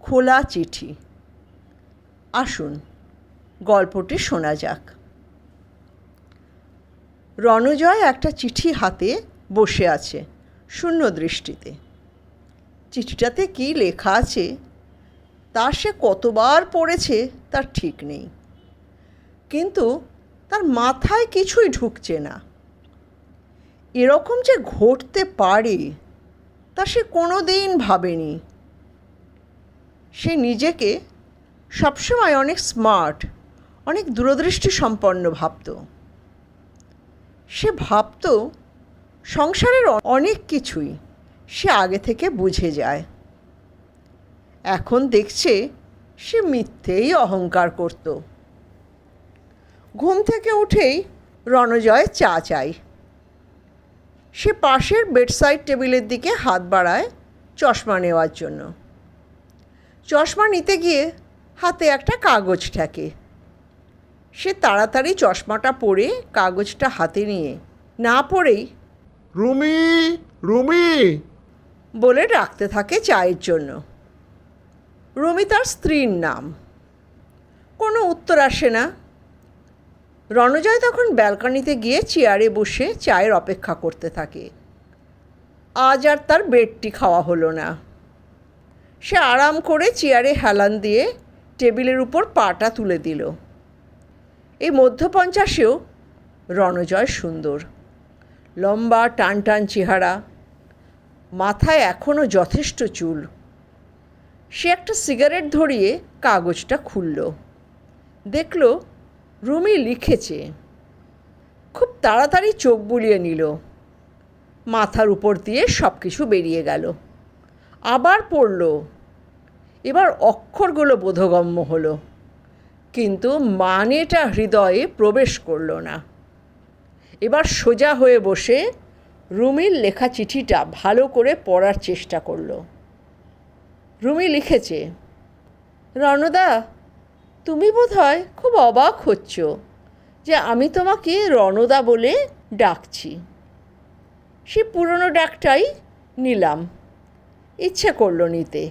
খোলা চিঠি। আসুন, গল্পটি শোনা যাক। রণজয় একটা চিঠি হাতে বসে আছে, শূন্য দৃষ্টিতে। চিঠিটাতে কী লেখা আছে তা সে কতবার পড়েছে, তার ঠিক নেই। কিন্তু তার মাথায় কিছুই ঢুকছে না। এরকম যে ঘটতে পারে, তা সে কোনো দিন ভাবেনি। সে নিজেকে সবসময় অনেক স্মার্ট অনেক দূরদৃষ্টি সম্পন্ন ভাবত। সে ভাবত সংসারের অনেক কিছুই সে আগে থেকে বুঝে যায়। এখন দেখছে সে মিথ্যেই অহংকার করত। ঘুম থেকে উঠেই রণজয় চা চাই সে পাশের বেডসাইড টেবিলের দিকে হাত বাড়ায় চশমা নেওয়ার জন্য। চশমা নিতে গিয়ে হাতে একটা কাগজ ঠেকে। সে তাড়াতাড়ি চশমাটা পরে কাগজটা হাতে নিয়ে না পড়েই রুমি রুমি! বলে ডাকতে থাকে চায়ের জন্য। রুমি তার স্ত্রীর নাম। কোনো উত্তর আসে না। রণজয় তখন ব্যালকনিতে গিয়ে চেয়ারে বসে চায়ের অপেক্ষা করতে থাকে। আজ আর তার বেডটি খাওয়া হলো না। সে আরাম করে চেয়ারে হেলান দিয়ে টেবিলের উপর পাটা তুলে দিল। এই মধ্যপঞ্চাশেও রণজয় সুন্দর। লম্বা টান টান চেহারা। মাথায় এখনও যথেষ্ট চুল। সে একটা সিগারেট ধরিয়ে কাগজটা খুলল। দেখল রুমি লিখেছে। খুব তাড়াতাড়ি চোখ বুলিয়ে নিল। মাথার উপর দিয়ে সব কিছু বেরিয়ে গেল। আবার পড়ল এবার অক্ষরগুলো বোধগম্য হলো, কিন্তু মানেটা হৃদয়ে প্রবেশ করল না। এবার সোজা হয়ে বসে রুমির লেখা চিঠিটা ভালো করে পড়ার চেষ্টা করল। রুমি লিখেছে, রণদা, তুমি বোধহয় খুব অবাক হচ্ছ যে আমি তোমাকে রণদা বলে ডাকছি। সে পুরনো ডাকটাই নিলাম। ইচ্ছে করল নিতে।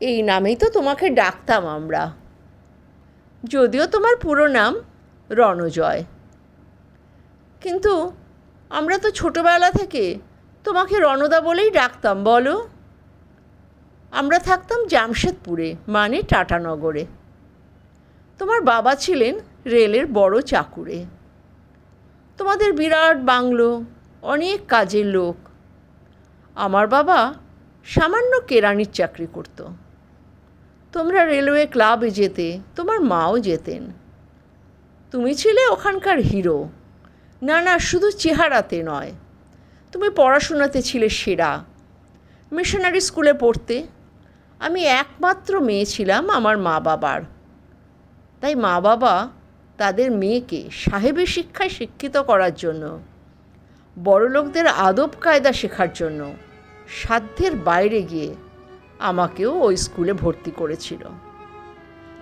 এই নামেই তো তোমাকে ডাকতাম আমরা। যদিও তোমার পুরো নাম রণজয়। কিন্তু আমরা তো ছোটোবেলা থেকে তোমাকে রণদা বলেই ডাকতাম, বলো। আমরা থাকতাম জামশেদপুরে মানে টাটানগরে। তোমার বাবা ছিলেন রেলের বড় চাকুরে। তোমাদের বিরাট বাংলো, অনেক কাজের লোক। আমার বাবা সামান্য কেরানির চাকরি করত। তোমরা রেলওয়ে ক্লাবে যেতে, তোমার মাও যেতেন। তুমি ছিলে ওখানকার হিরো। না না, শুধু চেহারাতে নয়। তুমি পড়াশোনাতে ছিলে সেরা। মিশনারি স্কুলে পড়তে। আমি একমাত্র মেয়ে ছিলাম আমার মা বাবার। তাই মা বাবা তাদের মেয়েকে সাহেবের শিক্ষায় শিক্ষিত করার জন্য, বড়লোকদের আদব কায়দা শেখার জন্য সাধ্যের বাইরে গিয়ে আমাকেও ওই স্কুলে ভর্তি করেছিল।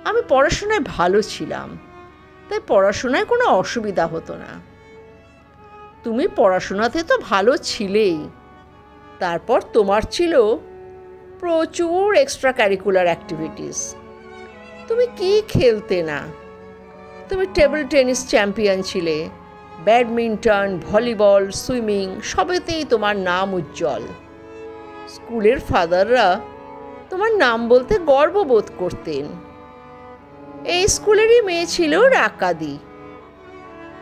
আমি পড়াশোনায় ভালো ছিলাম, তাই পড়াশোনায় কোনো অসুবিধা হতো না। তুমি পড়াশোনাতে তো ভালো ছিলেই, তারপর তোমার ছিল প্রচুর এক্সট্রা ক্যারিকুলার অ্যাক্টিভিটিস তুমি কি খেলতে না? তুমি টেবিল টেনিস চ্যাম্পিয়ন ছিলে ব্যাডমিন্টন ভলিবল সুইমিং সবেতেই তোমার নাম উজ্জ্বল। স্কুলের ফাদাররা তোমার নাম বলতে গর্ববোধ করতেন। এই স্কুলেরই মেয়ে ছিল রাকাদি।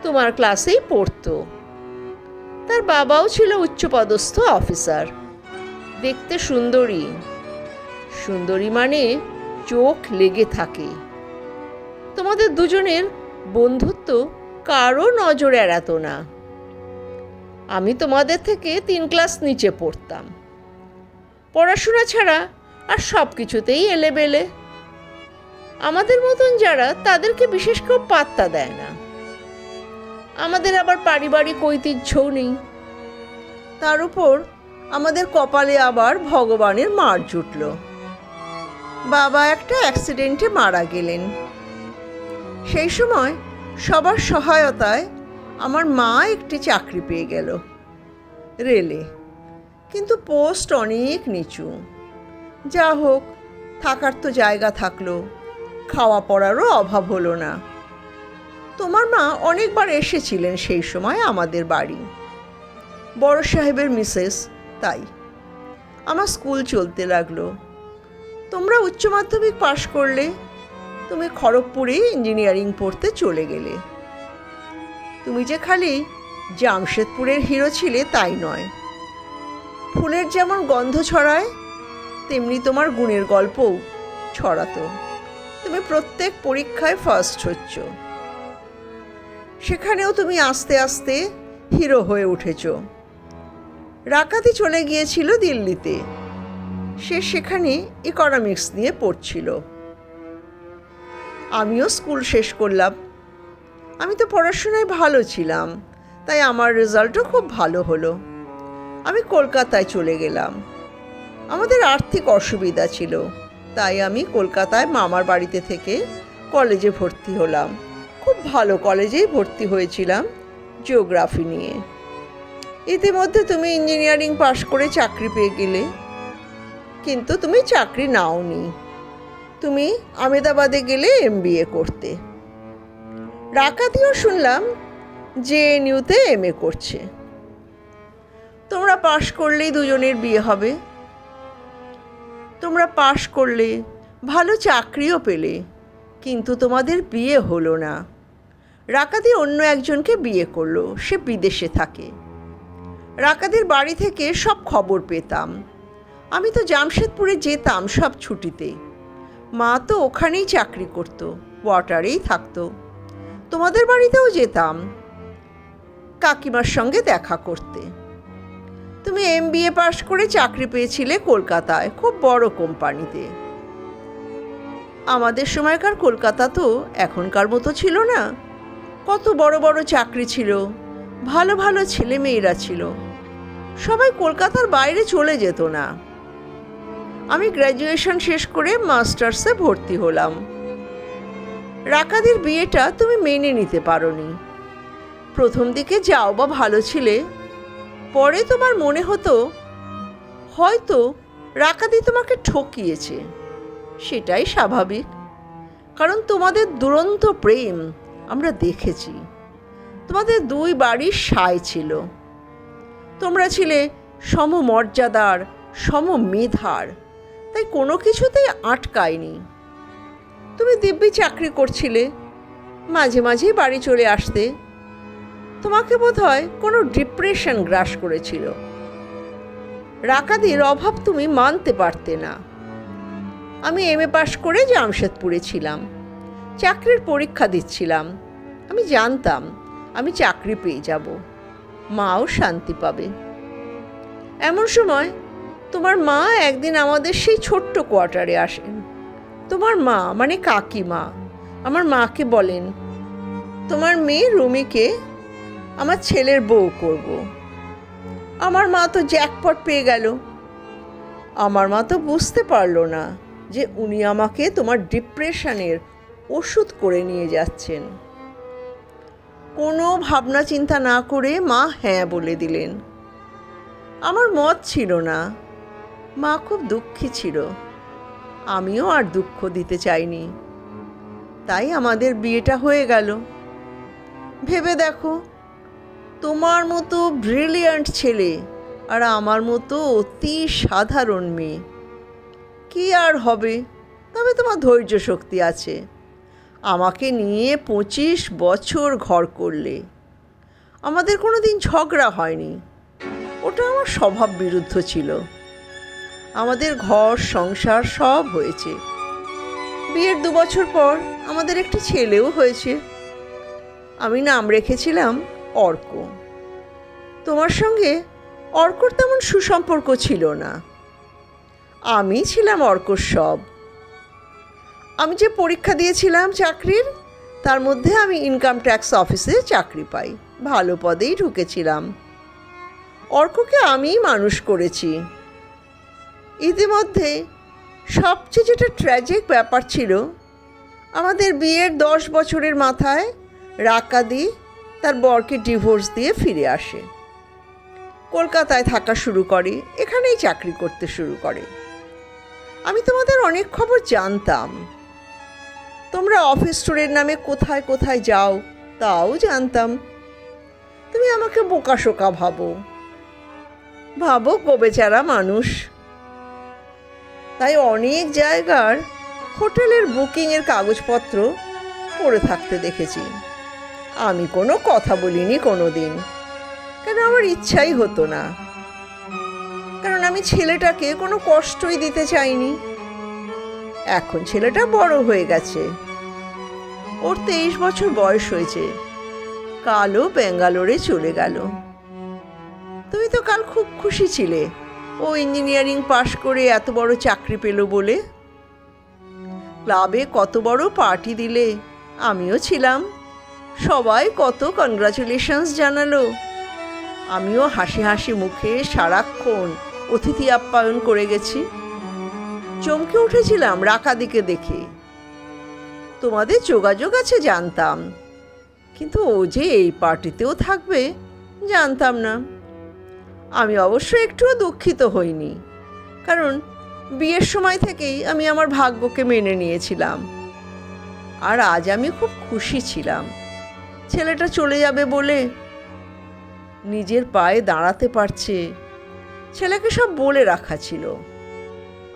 তোমার ক্লাসেই পড়তো। তার বাবাও ছিল উচ্চপদস্থ অফিসার। দেখতে সুন্দরী। সুন্দরী মানে চোখ লেগে থাকে। তোমাদের দুজনের বন্ধুত্ব কারও নজর এড়াত না। আমি তোমাদের থেকে তিন ক্লাস নিচে পড়তাম। পড়াশোনা ছাড়া আর সব কিছুতেই এলেবেলে। আমাদের মতন যারা তাদেরকে বিশেষ কেউ পাত্তা দেয় না। আমাদের আবার পারিবারিক ঐতিহ্যও নেই। তার উপর আমাদের কপালে আবার ভগবানের মার জুটল। বাবা একটা অ্যাক্সিডেন্টে মারা গেলেন। সেই সময় সবার সহায়তায় আমার মা একটি চাকরি পেয়ে গেল রেলে। কিন্তু পোস্ট অনেক নিচু। যা হোক, থাকার তো জায়গা থাকল। খাওয়া পড়ারও অভাব হলো না। তোমার মা অনেকবার এসেছিলেন সেই সময় আমাদের বাড়ি। বড় সাহেবের মিসেস, তাই। আমার স্কুল চলতে লাগল। তোমরা উচ্চ মাধ্যমিক পাশ করলে, তুমি খড়গপুরে ইঞ্জিনিয়ারিং পড়তে চলে গেলে। তুমি যে খালি জামশেদপুরের হিরো ছিলে তাই নয়। ফুলের যেমন গন্ধ ছড়ায় তেমনি তোমার গুণের গল্পও ছড়াতো। তুমি প্রত্যেক পরীক্ষায় ফার্স্ট হচ্ছ। সেখানেও তুমি আস্তে আস্তে হিরো হয়ে উঠেছ। রাকাতি চলে গিয়েছিল দিল্লিতে। সে সেখানে ইকোনমিক্স নিয়ে পড়ছিল। আমিও স্কুল শেষ করলাম। আমি তো পড়াশোনায় ভালো ছিলাম, তাই আমার রেজাল্টও খুব ভালো হলো। আমি কলকাতায় চলে গেলাম। আমাদের আর্থিক অসুবিধা ছিল। তাই আমি কলকাতায় মামার বাড়িতে থেকে কলেজে ভর্তি হলাম। খুব ভালো কলেজেই ভর্তি হয়েছিলাম জিওগ্রাফি নিয়ে। ইতিমধ্যে তুমি ইঞ্জিনিয়ারিং পাশ করে চাকরি পেয়ে গেলে। কিন্তু তুমি চাকরি নাওনি। তুমি আমেদাবাদে গেলে এম করতে। রাকাতিও শুনলাম যে নিউতে এম এ করছে। তোমরা পাশ করলেই দুজনের বিয়ে হবে। তোমরা পাশ করলে, ভালো চাকরিও পেলে, কিন্তু তোমাদের বিয়ে হলো না। রাকাদি অন্য একজনকে বিয়ে করল, সে বিদেশে থাকে। রাকাদের বাড়ি থেকে সব খবর পেতাম। আমি তো জামশেদপুরে যেতাম সব ছুটিতে। মা তো ওখানেই চাকরি করত, কোয়ার্টারেই থাকতো। তোমাদের বাড়িতেও যেতাম, কাকিমার সঙ্গে দেখা করতে। তুমি এম বিএ পাশ করে চাকরি পেয়েছিলে কলকাতায়, খুব বড় কোম্পানিতে। আমাদের সময়কার কলকাতা তো এখনকার মতো ছিল না। কত বড় বড় চাকরি ছিল, ভালো ভালো ছেলে মেয়েরা ছিল। সবাই কলকাতার বাইরে চলে যেত না। আমি গ্র্যাজুয়েশন শেষ করে মাস্টার্সে ভর্তি হলাম। রাকাদের বিয়েটা তুমি মেনে নিতে পারোনি। প্রথম দিকে যাও বা ভালো ছিলে পরে তোমার মনে হতো, হয়তো রাকাদি তোমাকে ঠকিয়েছে। সেটাই স্বাভাবিক, কারণ তোমাদের দুরন্ত প্রেম আমরা দেখেছি। তোমাদের দুই বাড়ির সায় ছিল। তোমরা ছিলে সমমর্যাদার, সমমেধার, তাই কোনো কিছুতেই আটকায়নি। তুমি দিব্যি চাকরি করছিলে, মাঝে মাঝেই বাড়ি চলে আসতে। তোমাকে বোধ হয় কোনো ডিপ্রেশন গ্রাস করেছিল। রাকাদির অভাব তুমি মানতে পারতে না। আমি এম এ পাশ করে জামশেদপুরে ছিলাম। চাকরির পরীক্ষা দিচ্ছিলাম। আমি জানতাম আমি চাকরি পেয়ে যাব। মাও শান্তি পাবে। এমন সময় তোমার মা একদিন আমাদের সেই ছোট্ট কোয়ার্টারে আসেন। তোমার মা মানে কাকিমা। আমার মাকে বলেন, তোমার মেয়ে রুমিকে আমার ছেলের বউ করব। আমার মা তো জ্যাকপট পেয়ে গেল। আমার মা তো বুঝতে পারল না যে উনি আমাকে তোমার ডিপ্রেশনের ওষুধ করে নিয়ে যাচ্ছেন। কোনো ভাবনা চিন্তা না করে মা হ্যাঁ বলে দিলেন। আমার মত ছিল না। মা খুব দুঃখী ছিল। আমিও আর দুঃখ দিতে চাইনি। তাই আমাদের বিয়েটা হয়ে গেল। ভেবে দেখো তোমার মতো ব্রিলিয়ান্ট ছেলে আর আমার মতো অতি সাধারণ মেয়ে। কি আর হবে? তবে তোমার ধৈর্য শক্তি আছে। আমাকে নিয়ে পঁচিশ বছর ঘর করলে। আমাদের কোনো দিন ঝগড়া হয়নি। ওটা আমার স্বভাব বিরুদ্ধ ছিল। আমাদের ঘর, সংসার সব হয়েছে। বিয়ের দু বছর পর আমাদের একটি ছেলেও হয়েছে। আমি নাম রেখেছিলাম অর্ক। তোমার সঙ্গে অর্কর তেমন সুসম্পর্ক ছিল না। আমি ছিলাম অর্কর সব। আমি যে পরীক্ষা দিয়েছিলাম চাকরির, তার মধ্যে আমি ইনকাম ট্যাক্স অফিসে চাকরি পাই। ভালো পদেই ঢুকেছিলাম। অর্ককে আমিই মানুষ করেছি। ইতিমধ্যে সবচেয়ে যেটা ট্র্যাজিক ব্যাপার ছিল, আমাদের বিয়ের দশ বছরের মাথায় রাকাদি তার বরকে ডিভোর্স দিয়ে ফিরে আসে। কলকাতায় থাকা শুরু করে, এখানেই চাকরি করতে শুরু করে। আমি তোমাদের অনেক খবর জানতাম। তোমরা অফিস স্টোরের নামে কোথায় কোথায় যাও, তাও জানতাম। তুমি আমাকে বোকাশোকা ভাবো। ভাবো গোবেচারা মানুষ। তাই অনেক জায়গার হোটেলের বুকিংয়ের কাগজপত্র পড়ে থাকতে দেখেছি। আমি কোনো কথা বলিনি কোনো দিন কেন আমার ইচ্ছাই হতো না। কারণ আমি ছেলেটাকে কোনো কষ্টই দিতে চাইনি। এখন ছেলেটা বড় হয়ে গেছে। ওর তেইশ বছর বয়স হয়েছে। কালও ব্যাঙ্গালোরে চলে গেল। তুমি তো কাল খুব খুশি ছিলে। ও ইঞ্জিনিয়ারিং পাশ করে এত বড় চাকরি পেল বলে। ক্লাবে কত বড় পার্টি দিলে আমিও ছিলাম। সবাই কত কনগ্রাচুলেশনস জানালো। আমিও হাসি হাসি মুখে সারাক্ষণ অতিথি আপ্যায়ন করে গেছি। চমকে উঠেছিলাম রাকাদিকে দেখে। তোমাদের যোগাযোগ আছে জানতাম। কিন্তু ও যে এই পার্টিতেও থাকবে, জানতাম না। আমি অবশ্য একটুও দুঃখিত হইনি। কারণ বিয়ের সময় থেকেই আমি আমার ভাগ্যকে মেনে নিয়েছিলাম। আর আজ আমি খুব খুশি ছিলাম। ছেলেটা চলে যাবে বলে। নিজের পায়ে দাঁড়াতে পারছে। ছেলেকে সব বলে রাখা ছিল।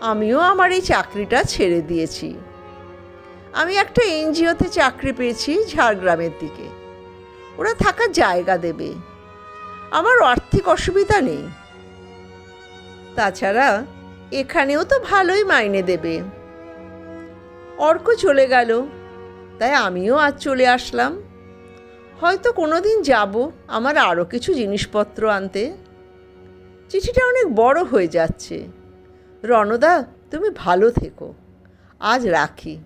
আমিও আমার এই চাকরিটা ছেড়ে দিয়েছি। আমি একটা এনজিওতে চাকরি পেয়েছি ঝাড়গ্রামের দিকে। ওরা থাকার জায়গা দেবে। আমার আর্থিক অসুবিধা নেই। তাছাড়া এখানেও তো ভালোই মাইনে দেবে। অর্ক চলে গেল, তাই আমিও আজ চলে আসলাম। হয়তো কোনো দিন যাব আমার আরও কিছু জিনিসপত্র আনতে। চিঠিটা অনেক বড় হয়ে যাচ্ছে। রণদা, তুমি ভালো থেকো। আজ রাখি।